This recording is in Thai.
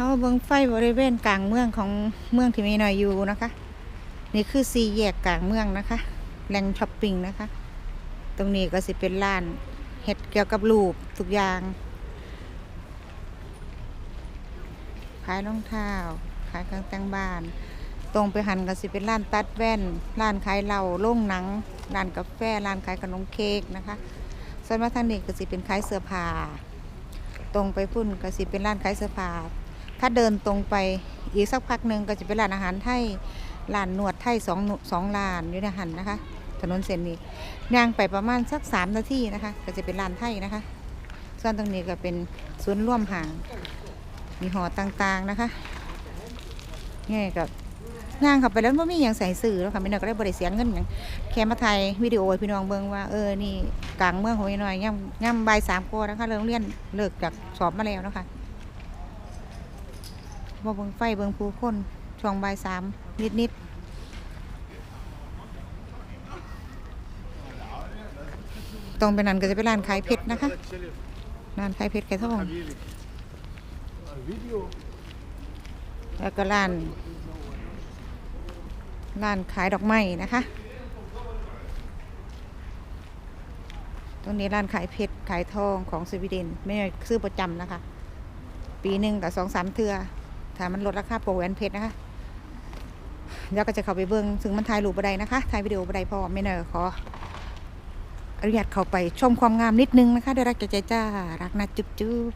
เขาเบิ้งไฟบริเวณกลางเมืองของเมืองที่มีหน่อยอยู่นะคะ นี่คือซีแยกกลางเมืองนะคะ แหล่งช้อปปิ้งนะคะ ตรงนี้ก็สิเป็นร้านเห็ดเกี่ยวกับรูปทุกอย่าง ขายรองเท้า ขายเครื่องแต่งบ้าน ตรงไปหันก็สิเป็นร้านตัดแว่น ร้านขายเหล้าโรงหนัง ร้านกาแฟ ร้านขายขนมเค้กนะคะ ส่วนมาทางนี้ก็สิเป็นขายเสื้อผ้า ตรงไปพุ่นก็สิเป็นร้านขายเสื้อผ้า ถ้าเดินตรงไปอีกสักพักหนึ่งก็จะเป็นร้านอาหารไทยร้านนวดไทยสองสองร้านอยู่ในหันนะคะ ถนนเส้นนี้ย่างไปประมาณสักสามนาทีนะคะ ก็จะเป็นร้านไทยนะคะ ส่วนตรงนี้ก็เป็นศูนย์ร่วมห่าง มีหอต่างๆนะคะนี่กับย่างเข้าไปแล้วไม่มีอย่างใส่สื่อแล้วค่ะไม่น้อก็ได้บริเสียเงินอย่างแค่มาถ่ายวิดีโอพี่น้องเบิ่งว่าเออนี่กลางเมืองของพี่น้อยย่ำย่ำบ่ายสามโกนะคะเริ่มเรียนเลิกจากสอบมาแล้วนะคะ พอเบิงไฟเบิงผู้คนช่วงบ่ายสามนิดๆตรงไปนั้นก็จะเป็นร้านขายเพชรนะคะร้านขายเพชรไก่ทองแล้วก็ร้านร้านขายดอกไม้นะคะ ตรงนี้ร้านขายเพชรขายทองของสวีเดนไม่ได้ซื้อประจำนะคะ ปีหนึ่งกับสองสามเทือ ถ้ามันลดราคาโปรแหวนเพชรนะคะเดี๋ยวก็จะเข้าไปเบิ้งถึงมันถ่ายรูปบัไดนะคะถ่ายวิดีโอบัไดพอไม่เนอขออนุญาตเข้าไปชมความงามนิดนึงนะคะได้รักใจจ้ารักนะจุ๊บจุ๊บ